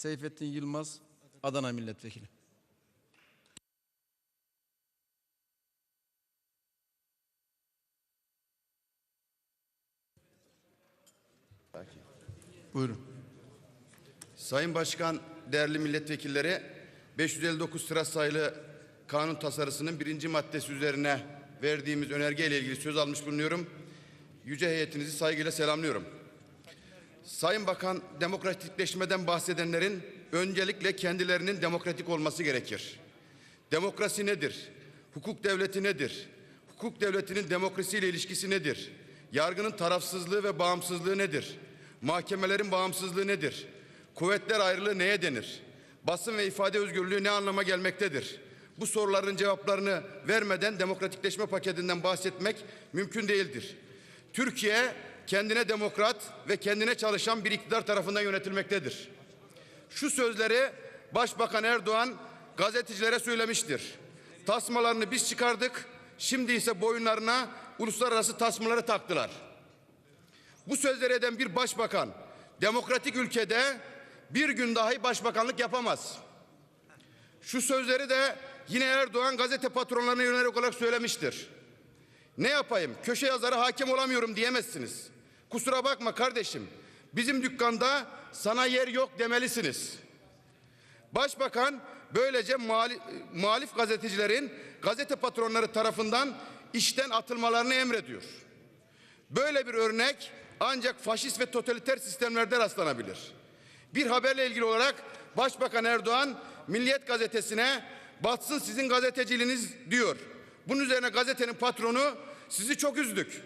Seyfettin Yılmaz, Adana Milletvekili. Buyurun. Sayın Başkan, değerli milletvekilleri, 559 sıra sayılı kanun tasarısının birinci maddesi üzerine verdiğimiz önergeyle ilgili söz almış bulunuyorum. Yüce heyetinizi saygıyla selamlıyorum. Sayın Bakan, demokratikleşmeden bahsedenlerin öncelikle kendilerinin demokratik olması gerekir. Demokrasi nedir? Hukuk devleti nedir? Hukuk devletinin demokrasiyle ilişkisi nedir? Yargının tarafsızlığı ve bağımsızlığı nedir? Mahkemelerin bağımsızlığı nedir? Kuvvetler ayrılığı neye denir? Basın ve ifade özgürlüğü ne anlama gelmektedir? Bu soruların cevaplarını vermeden demokratikleşme paketinden bahsetmek mümkün değildir. Türkiye kendine demokrat ve kendine çalışan bir iktidar tarafından yönetilmektedir. Şu sözleri Başbakan Erdoğan gazetecilere söylemiştir. Tasmalarını biz çıkardık, şimdi ise boyunlarına uluslararası tasmaları taktılar. Bu sözleri eden bir başbakan demokratik ülkede bir gün dahi başbakanlık yapamaz. Şu sözleri de yine Erdoğan gazete patronlarına yönelik olarak söylemiştir. Ne yapayım? Köşe yazarı hakem olamıyorum diyemezsiniz. Kusura bakma kardeşim. Bizim dükkanda sana yer yok demelisiniz. Başbakan böylece muhali- muhalif gazetecilerin gazete patronları tarafından işten atılmalarını emrediyor. Böyle bir örnek ancak faşist ve totaliter sistemlerde rastlanabilir. Bir haberle ilgili olarak Başbakan Erdoğan Milliyet gazetesine batsın sizin gazeteciliğiniz diyor. Bunun üzerine gazetenin patronu sizi çok üzdük.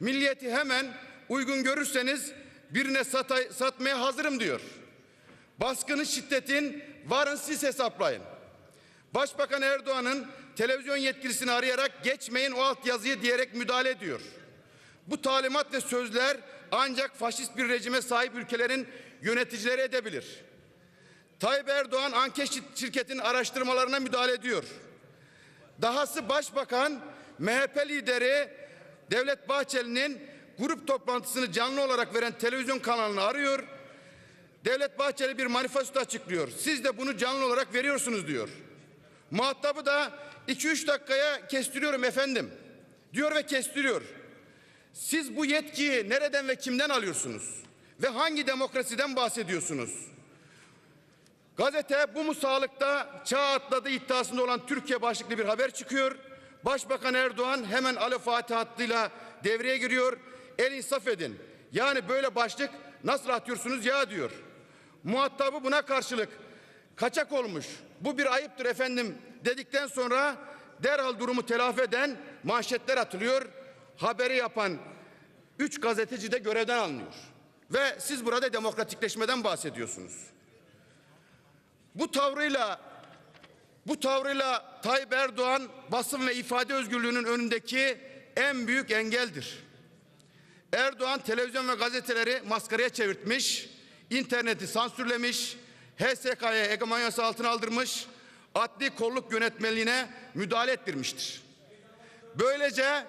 Milliyeti hemen uygun görürseniz birine satay- satmaya hazırım diyor. Baskının şiddetin varın siz hesaplayın. Başbakan Erdoğan'ın televizyon yetkilisini arayarak geçmeyin o altyazıyı diyerek müdahale ediyor. Bu talimat ve sözler ancak faşist bir rejime sahip ülkelerin yöneticileri edebilir. Tayyip Erdoğan anket şir- şirketinin araştırmalarına müdahale ediyor. Dahası başbakan MHP lideri Devlet Bahçeli'nin grup toplantısını canlı olarak veren televizyon kanalını arıyor. Devlet Bahçeli bir manifesto açıklıyor. Siz de bunu canlı olarak veriyorsunuz diyor. Muhatabı da 2-3 dakikaya kestiriyorum efendim diyor ve kestiriyor. Siz bu yetkiyi nereden ve kimden alıyorsunuz? Ve hangi demokrasiden bahsediyorsunuz? Gazete bu mu sağlıkta çağ atladı iddiasında olan Türkiye başlıklı bir haber çıkıyor. Başbakan Erdoğan hemen Alo Fatih hattıyla devreye giriyor. El insaf edin. Yani böyle başlık nasıl atıyorsunuz ya diyor. Muhatabı buna karşılık kaçak olmuş. Bu bir ayıptır efendim dedikten sonra derhal durumu telafi eden manşetler atılıyor. Haberi yapan üç gazeteci de görevden alınıyor. Ve siz burada demokratikleşmeden bahsediyorsunuz. Bu tavrıyla bu tavrıyla Tayyip Erdoğan basın ve ifade özgürlüğünün önündeki en büyük engeldir. Erdoğan televizyon ve gazeteleri maskaraya çevirtmiş, interneti sansürlemiş, HSK'ya egomanyası altına aldırmış, adli kolluk yönetmeliğine müdahale ettirmiştir. Böylece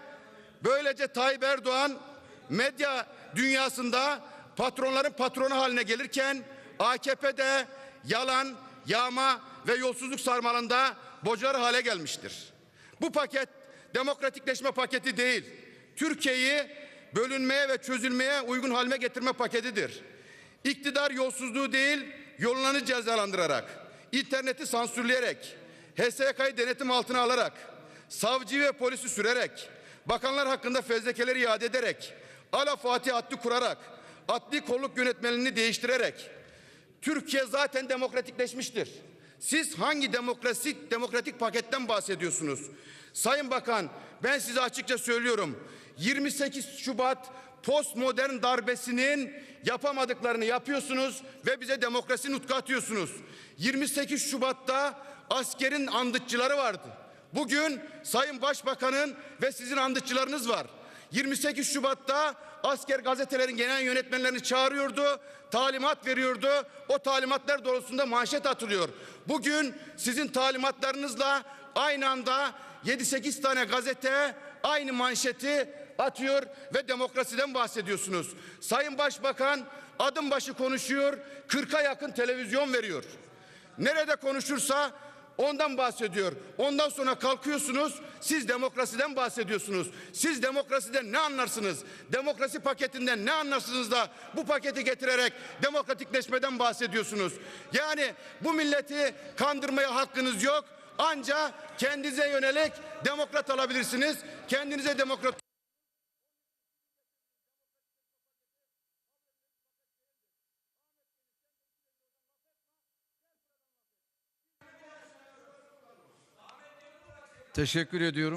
böylece Tayyip Erdoğan medya dünyasında patronların patronu haline gelirken AKP'de yalan, yağma ve yolsuzluk sarmalında bocar hale gelmiştir. Bu paket demokratikleşme paketi değil. Türkiye'yi bölünmeye ve çözülmeye uygun haline getirme paketidir. İktidar yolsuzluğu değil, yolunanı cezalandırarak, interneti sansürleyerek, HSK'yı denetim altına alarak, savcı ve polisi sürerek, bakanlar hakkında fezlekeleri iade ederek, Ala Fatih hattı kurarak, adli kolluk yönetmeliğini değiştirerek, Türkiye zaten demokratikleşmiştir. Siz hangi demokrasi, demokratik paketten bahsediyorsunuz? Sayın Bakan ben size açıkça söylüyorum. 28 Şubat postmodern darbesinin yapamadıklarını yapıyorsunuz ve bize demokrasi nutku atıyorsunuz. 28 Şubat'ta askerin andıtçıları vardı. Bugün Sayın Başbakan'ın ve sizin andıtçılarınız var. 28 Şubat'ta asker gazetelerin genel yönetmenlerini çağırıyordu, talimat veriyordu. O talimatlar doğrultusunda manşet atılıyor. Bugün sizin talimatlarınızla aynı anda 7-8 tane gazete aynı manşeti atıyor ve demokrasiden bahsediyorsunuz. Sayın Başbakan adım başı konuşuyor, 40'a yakın televizyon veriyor. Nerede konuşursa ondan bahsediyor. Ondan sonra kalkıyorsunuz, siz demokrasiden bahsediyorsunuz. Siz demokrasiden ne anlarsınız? Demokrasi paketinden ne anlarsınız da bu paketi getirerek demokratikleşmeden bahsediyorsunuz? Yani bu milleti kandırmaya hakkınız yok. Anca kendinize yönelik demokrat alabilirsiniz. Kendinize demokrat Teşekkür ediyorum.